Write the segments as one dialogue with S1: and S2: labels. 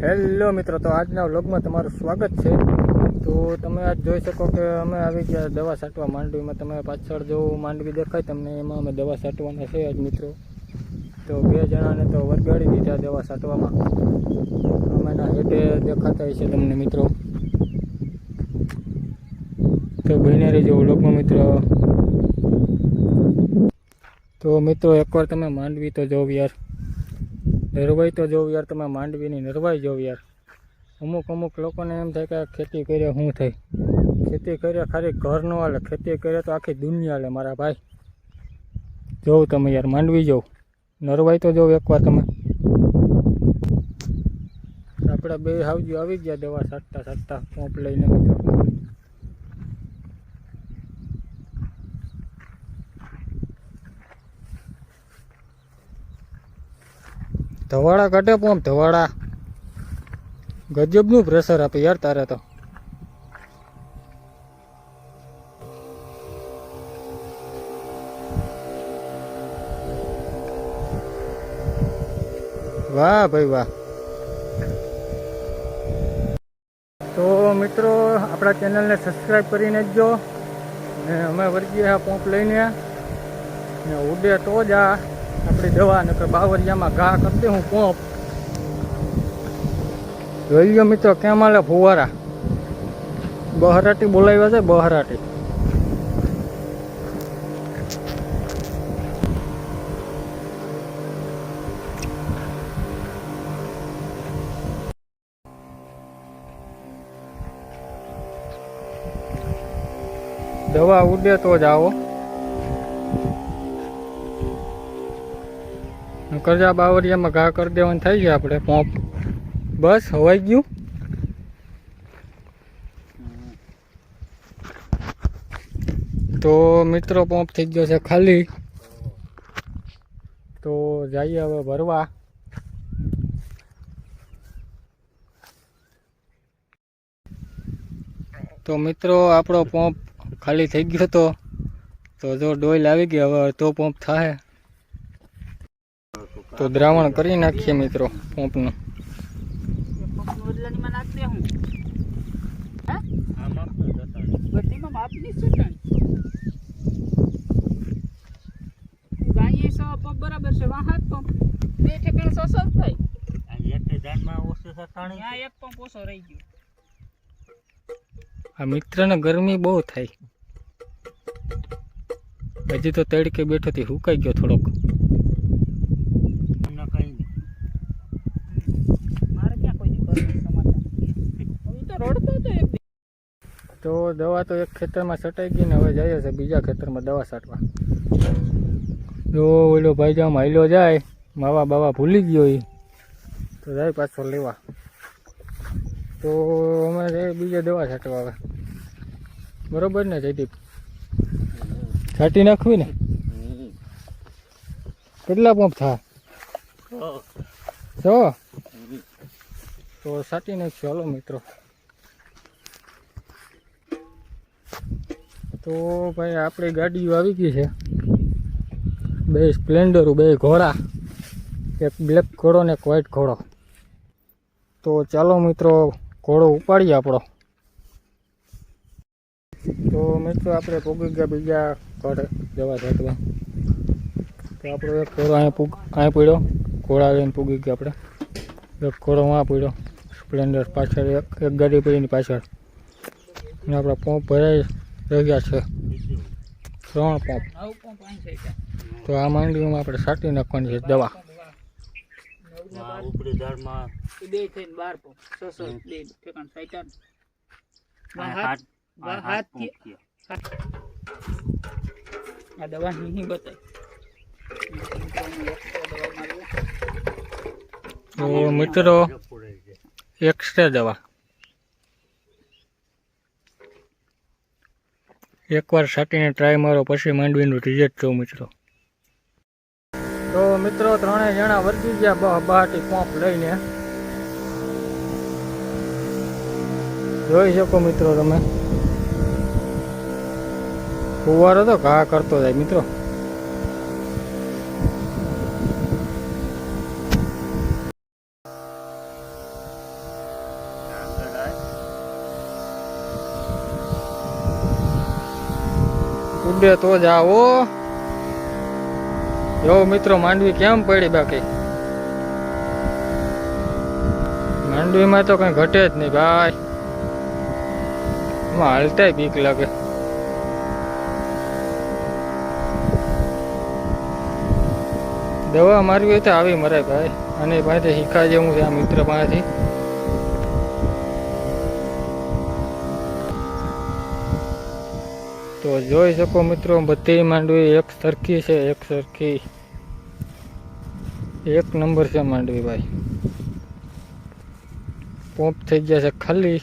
S1: Hello મિત્રો, તો આજના વ્લોગમાં તમારું સ્વાગત છે. તો તમે આજ જોઈ શકો કે અમે આવી ગયા દવા છાંટવા માંડવીમાં. તમે પાછળ જો માંડવી દેખાય, તમને એમાં અમે દવા છાંટવાના છે આજ મિત્રો. તો બે જણાને તો વરગાડી દીધા દવા છાંટવામાં અમેના હેઠે દેખાતા હશે તમને મિત્રો. તો બહીને રહેજો વ્લોગમાં મિત્રો. તો મિત્રો, એકવાર તમે માંડવી તો જોવ યાર. નરવાઈ તો જોવ યાર, તમે માંડવીની નરવાઈ જોવ યાર. અમુક અમુક લોકોને એમ થાય કે ખેતી કરે શું થઈ ખેતી કરે ખાલી ઘર ન હાલે, ખેતી કરે તો આખી દુનિયા હાલે મારા ભાઈ. જોવ તમે યાર, માંડવી જોવ નરવાઈ તો જોવ એકવાર તમે. આપણે બે હાવજી આવી ગયા દવા સાટતા સાટતા પોંપ લઈને ધવાડા કાઢે પોમ ધવાડા. ગજબનું પ્રેશર આપે યાર તારે તો. વાહ ભાઈ વાહ. તો મિત્રો, આપણા ચેનલને સબસ્ક્રાઈબ કરીને જ ને અમે વર્ગીએ આ પોંપ લઈને. ને ઉડે તો જ. આ આપણી દવા નકર બાવરિયામાં ઘા કરતી હું પોપ જોઈ લો મિત્રો, કેમ આલે ફુવારા? બહરાટી બોલાવ્યા છે, બહરાટી. દવા ઉડે તો જ આવો. કરજા બાવરિયામાં ઘા કરી દેવાનું થઈ ગયા આપણે પોંપ બસ, હવાઈ ગયું. તો મિત્રો પોંપ થઈ ગયો છે ખાલી. તો જઈએ હવે ભરવા. તો મિત્રો, આપણો પંપ ખાલી થઈ ગયો હતો તો જો ડોઈલ આવી ગઈ હવે તો પંપ થાય તો દ્રાવણ કરી નાખીએ મિત્રો પંપનું.
S2: બરાબર છે. વાહ હાથ પંપ. બે ઠેકાણે સો સો થાય. ત્યાં એક પંપ ઓછો રહી ગયો.
S1: આ મિત્રને ગરમી બહુ થાય. હજી તો તડકે બેઠો થી હુકાઈ ગયો થોડોક
S2: મારે ક્યાં કોઈ દી ઘરનું સમાચાર હવે તો રડતો હતો એક દી.
S1: તો દવા તો એક ખેતરમાં છટાઈ ગઈ ને હવે જઈએ છે બીજા ખેતરમાં દવા છાંટવા જો ઓલો ભાઈ જામ હાલ્યો જાય માવા બાવા ભૂલી ગયો એ તો જાય પાછો લેવા. તો અમે જઈએ બીજા દવા છાંટવા હવે. બરોબર ને જયદીપ? છાંટી નાખવી ને? કેટલા પંપ થાય છો તો છાંટી નાખશું હાલો મિત્રો. તો ભાઈ આપણી ગાડીઓ આવી ગઈ છે. બે સ્પ્લેન્ડરો, બે ઘોડા, એક બ્લેક ઘોડો ને એક વ્હાઈટ ઘોડો. તો ચાલો મિત્રો, ઘોડો ઉપાડીએ આપણો. તો મિત્રો, આપણે પોગી ગયા બીજા ઘોડે, જવા જતવા તો આપણો એક ઘોડો અહીંયા પૂગ, અહીંયા પડ્યો. ઘોડા લઈને પૂગી ગયા આપણે. એક ઘોડો વાં પડ્યો. સ્પ્લેન્ડર પાછળ, એક એક ગાડી પડીની પાછળ. અને આપણા પંપ ભરાઈ રહ્યા છે. ત્રણ પંપ. તો આ માંડવીમાં આપણે છાંટી નાખવાની છે દવા.
S2: એ બે થઈને બાર પંપ બે ઠેકાણ આ દવા નહીં બતાવી
S1: તો મિત્રો એક્સ્ટ્રા દવા. એકવાર સાટીને ટ્રાય મારો, પછી માંડવીનું રિઝલ્ટ જો મિત્રો. તો મિત્રો ત્રણેય જણા વર્ગી ગયા બહ બહાટી પંપ લઈને. જોઈ શકો મિત્રો તમે. ફુવારો તો ઘા કરતો જાય મિત્રો. ઉડે તો જ આવો. જો મિત્રો, માંડવી કેમ પડી બાકી? માંડવીમાં તો કઈ ઘટે જ નહીં ભાઈ. એમાં હાલતાય બીક લાગે. દવા મારવી હોય તો આવી મરાય ભાઈ. અને પાસે શીખા જેવું છે આ મિત્ર પાસેથી. તો જોઈ શકો મિત્રો, બધી માંડવી એક સરખી છે, એક સરખી. એક નંબર છે માંડવી ભાઈ. પોંપ થઈ ગયા છે ખાલી.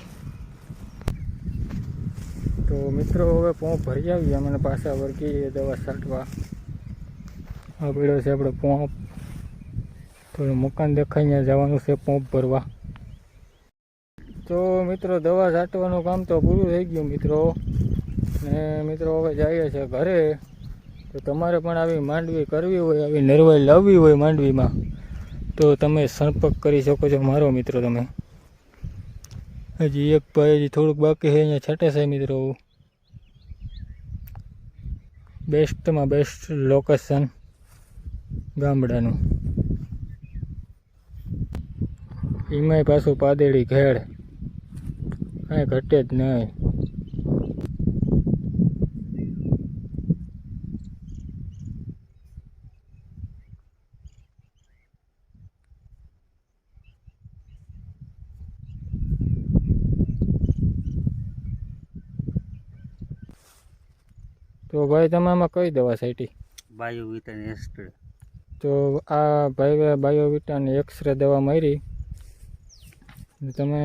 S1: તો મિત્રો, હવે પોંપ ભરી આવી મને પાછા વર્ગી દવા છાંટવા. આ પડ્યો છે આપણો પોંપ. થોડું મકાન ત્યાં જવાનું છે પોંપ ભરવા. તો મિત્રો, દવા છાંટવાનું કામ તો પૂરું થઈ ગયું મિત્રો. ને મિત્રો હવે જઈએ છે ઘરે. તો તમારે પણ આવી માંડવી કરવી હોય, આવી નરવાઈ લાવવી હોય માંડવીમાં. તો તમે સંપર્ક કરી શકો છો મારો મિત્રો તમે. હજી એક ભાઈ હજી થોડુંક બાકી છે, અહીંયા છટે છે મિત્રો. બેસ્ટમાં બેસ્ટ લોકેશન ગામડાનું. એમાંય પાછું પાદેડી ઘેડ કાંઈ ઘટે જ નહીં. તો ભાઈ તમે આમાં કઈ દવા છાંટી?
S3: બાયો એક્સરે
S1: તો આ ભાઈ બાયોવિટાની એક્સરે દવા મારી. તમે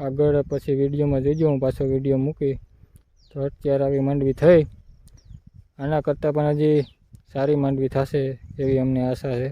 S1: આગળ પછી વિડીયોમાં જોજો હું પાછો વીડિયો મૂકી. તો અત્યારે આવી માંડવી થઈ. આના કરતાં પણ હજી સારી માંડવી થશે એવી અમને આશા છે.